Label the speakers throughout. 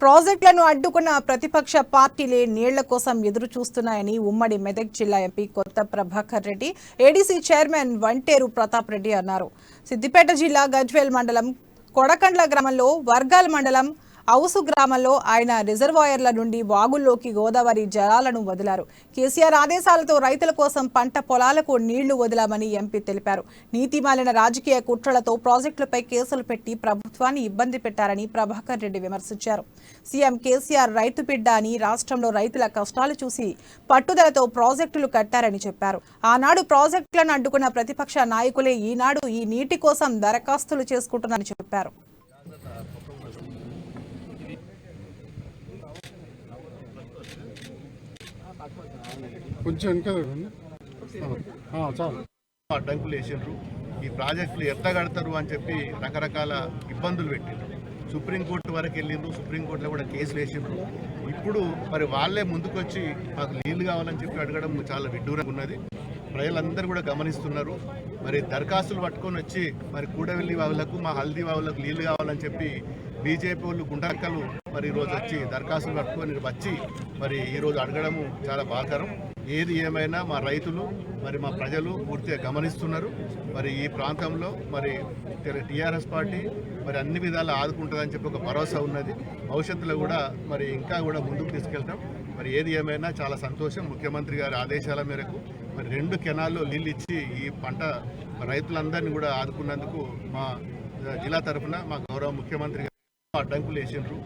Speaker 1: ప్రాజెక్టులను అడ్డుకున్న ప్రతిపక్ష పార్టీలే నీళ్ళ కోసం ఎదురు చూస్తున్నాయని ఉమ్మడి మెదక్ జిల్లా MP Kotha Prabhakar Reddy ADC chairman Vanteru Pratap Reddy అన్నారు. సిద్దిపేట జిల్లా గజ్వేల్ మండలం కొడకండ్ల గ్రామంలో వర్గాల్ మండలం అవుసు గ్రామంలో ఆయన రిజర్వాయర్ల నుండి వాగుల్లోకి గోదావరి జలాలను వదిలారు. కేసీఆర్ ఆదేశాలతో రైతుల కోసం పంట పొలాలకు నీళ్ళు వదిలామని ఎంపీ తెలిపారు. నీతిమాలిన రాజకీయ కుట్రలతో ప్రాజెక్టులపై కేసులు పెట్టి ప్రభుత్వాన్ని ఇబ్బంది పెట్టారని ప్రభాకర్ రెడ్డి విమర్శించారు. సీఎం కేసీఆర్ రైతు బిడ్డ అని రాష్ట్రంలో రైతుల కష్టాలు చూసి పట్టుదలతో ప్రాజెక్టులు కట్టారని చెప్పారు. ఆనాడు ప్రాజెక్టులను అడ్డుకున్న ప్రతిపక్ష నాయకులే ఈనాడు ఈ నీటి కోసం దరఖాస్తులు చేసుకుంటున్నారని చెప్పారు.
Speaker 2: కొంచెం వెనక చాలు.
Speaker 3: అడ్డంకులు వేసిండ్రు. ఈ ప్రాజెక్టులు ఎట్లా కడతారు అని చెప్పి రకరకాల ఇబ్బందులు పెట్టిండ్రు. సుప్రీంకోర్టు వరకు వెళ్ళిండ్రు. సుప్రీంకోర్టులో కూడా కేసులు వేసిండ్రు. ఇప్పుడు మరి వాళ్ళే ముందుకొచ్చి మాకు నీళ్ళు కావాలని చెప్పి అడగడం చాలా విడ్డూరంగా ఉన్నది. ప్రజలందరూ కూడా గమనిస్తున్నారు. మరి దరఖాస్తులు పట్టుకొని వచ్చి మరి కూడవెల్లి వాళ్ళకు మా హల్దీ వాళ్ళకు నీళ్ళు కావాలని చెప్పి బీజేపీ వాళ్ళు గుండక్కలు మరి ఈరోజు వచ్చి దరఖాస్తులు కట్టుకొని వచ్చి మరి ఈరోజు అడగడము చాలా బాధకరం. ఏది ఏమైనా మా రైతులు మరి మా ప్రజలు పూర్తిగా గమనిస్తున్నారు. మరి ఈ ప్రాంతంలో మరి టీఆర్ఎస్ పార్టీ మరి అన్ని విధాలా ఆదుకుంటుందని చెప్పి ఒక భరోసా ఉన్నది. భవిష్యత్తులో కూడా మరి ఇంకా కూడా ముందుకు తీసుకెళ్తాం. మరి ఏది ఏమైనా చాలా సంతోషం. ముఖ్యమంత్రి గారి ఆదేశాల మేరకు మరి రెండు కెనాల్లో నీళ్ళు ఇచ్చి ఈ పంట రైతులందరినీ కూడా ఆదుకున్నందుకు మా జిల్లా తరఫున మా గౌరవ ముఖ్యమంత్రి గారు అడ్డంకులు వేసిండ్రు.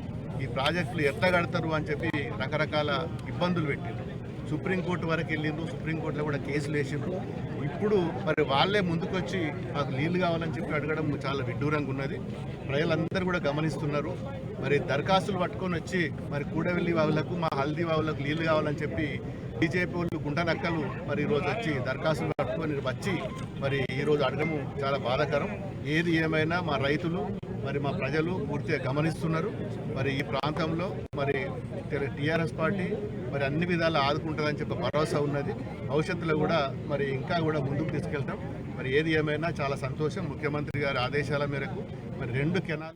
Speaker 3: ఈ ప్రాజెక్టులు ఎట్లా కడతారు అని చెప్పి రకరకాల ఇబ్బందులు పెట్టిండ్రు. సుప్రీంకోర్టు వరకు వెళ్ళిండ్రు. సుప్రీంకోర్టులో కూడా కేసులు వేసిండ్రు. ఇప్పుడు మరి వాళ్ళే ముందుకొచ్చి మాకు నీళ్ళు కావాలని చెప్పి అడగడం చాలా విడ్డూరంగా ఉన్నది. ప్రజలందరూ కూడా గమనిస్తున్నారు. మరి దరఖాస్తులు పట్టుకొని వచ్చి మరి కూడవెల్లి వాళ్ళకు మా హల్దీ వాళ్ళకు నీళ్ళు కావాలని చెప్పి బీజేపీ వాళ్ళు గుండనక్కలు మరి ఈరోజు వచ్చి దరఖాస్తులు కట్టుకొని వచ్చి మరి ఈరోజు అడగము చాలా బాధాకరం. ఏది ఏమైనా మా రైతులు మరి మా ప్రజలు పూర్తిగా గమనిస్తున్నారు. మరి ఈ ప్రాంతంలో మరి టీఆర్ఎస్ పార్టీ మరి అన్ని విధాలా ఆదుకుంటుందని చెప్పి భరోసా ఉన్నది. భవిష్యత్తులో కూడా మరి ఇంకా కూడా ముందుకు తీసుకెళ్తాం. మరి ఏది ఏమైనా చాలా సంతోషం. ముఖ్యమంత్రి గారి ఆదేశాల మేరకు మరి రెండు కెనాల్